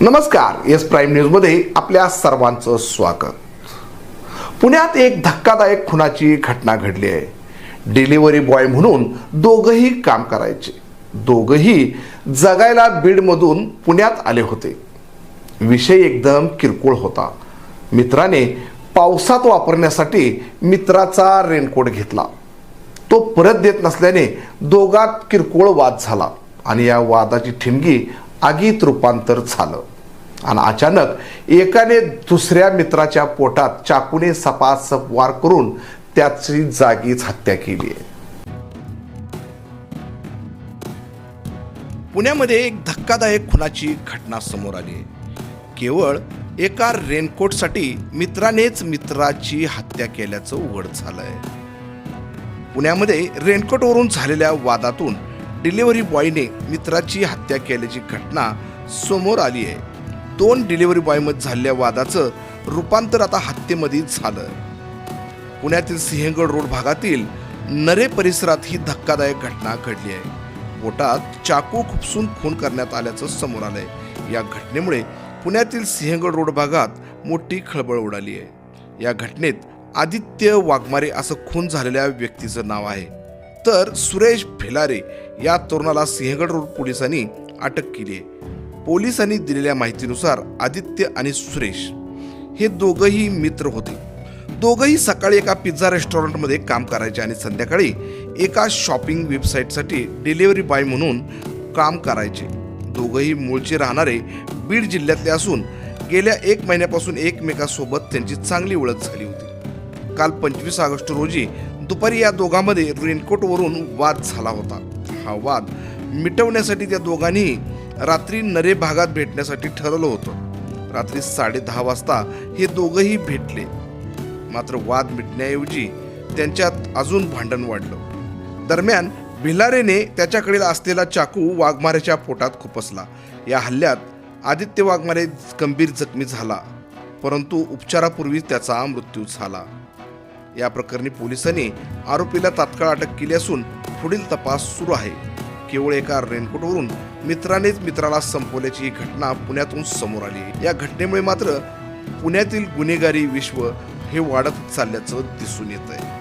नमस्कार S prime न्यूजमध्ये आपल्या सर्वांचं स्वागत. पुण्यात एक धक्कादायक खुनाची घटना घडली आहे. डिलिव्हरी बॉय म्हणून दोघंही काम करायचे. दोघंही जगायला बीडमधून पुण्यात आले होते. विषय एकदम किरकोळ होता. मित्राने पावसात वापरण्यासाठी मित्राचा रेनकोट घेतला. तो परत देत नसल्याने दोघात किरकोळ वाद झाला आणि या वादाची ठिणगी आगीत रूपांतर झालं. आणि अचानक एकाने दुसऱ्या मित्राच्या पोटात चाकूने सपासप वार करून त्याची जागीच हत्या केली आहे. पुण्यामध्ये एक धक्कादायक खुनाची घटना समोर आली आहे. केवळ एका रेनकोटसाठी मित्रानेच मित्राची हत्या केल्याचं उघड झालंय. पुण्यामध्ये रेनकोटवरून झालेल्या वादातून डिलिव्हरी बॉयने मित्राची हत्या केल्याची घटना समोर आली आहे. दोन डिलिव्हरी बॉयमध्ये झालेल्या वादाचं रूपांतर आता हत्येमध्ये झालं. पुण्यातील सिंहगड रोड भागातील नरे परिसरात ही धक्कादायक घटना घडली आहे. पोटात चाकू खुपसून खून करण्यात आल्याचं समोर आलंय. या घटनेमुळे पुण्यातील सिंहगड रोड भागात मोठी खळबळ उडाली आहे. या घटनेत आदित्य वाघमारे असं खून झालेल्या व्यक्तीचं नाव आहे. तर सुरेश भिलारे या तरुणाला सिंहगड रोड पोलिसांनी अटक केली आहे. पोलिसांनी दिलेल्या माहितीनुसार आदित्य आणि सुरेश हे दोघंही मित्र होते. दोघंही सकाळी एका पिझ्झा रेस्टॉरंटमध्ये काम करायचे आणि संध्याकाळी एका शॉपिंग वेबसाईटसाठी डिलिव्हरी बॉय म्हणून काम करायचे. दोघंही मूळचे राहणारे बीड जिल्ह्यातले असून गेल्या एक महिन्यापासून एकमेकासोबत त्यांची चांगली ओळख झाली होती. काल पंचवीस ऑगस्ट रोजी दुपारी या दोघांमध्ये रेनकोटवरून वाद झाला होता. हा वाद मिटवण्यासाठी त्या दोघांनी रात्री नरे भागात भेटण्यासाठी ठरवलं होतं. रात्री साडेदहा वाजता हे दोघंही भेटले. मात्र वाद मिटण्याऐवजी त्यांच्यात अजून भांडण वाढलं. दरम्यान भिलारेने त्याच्याकडे असलेला चाकू वाघमारेच्या पोटात खुपसला. या हल्ल्यात आदित्य वाघमारे गंभीर जखमी झाला परंतु उपचारापूर्वी त्याचा मृत्यू झाला. या प्रकरणी पोलिसांनी आरोपीला तात्काळ अटक केली असून पुढील तपास सुरू आहे. केवळ एका रेनकोटवरून मित्रानेच मित्राला संपवल्याची ही घटना पुण्यातून समोर आली. या घटनेमुळे मात्र पुण्यातील गुन्हेगारी विश्व हे वाढत चालल्याचं दिसून येत आहे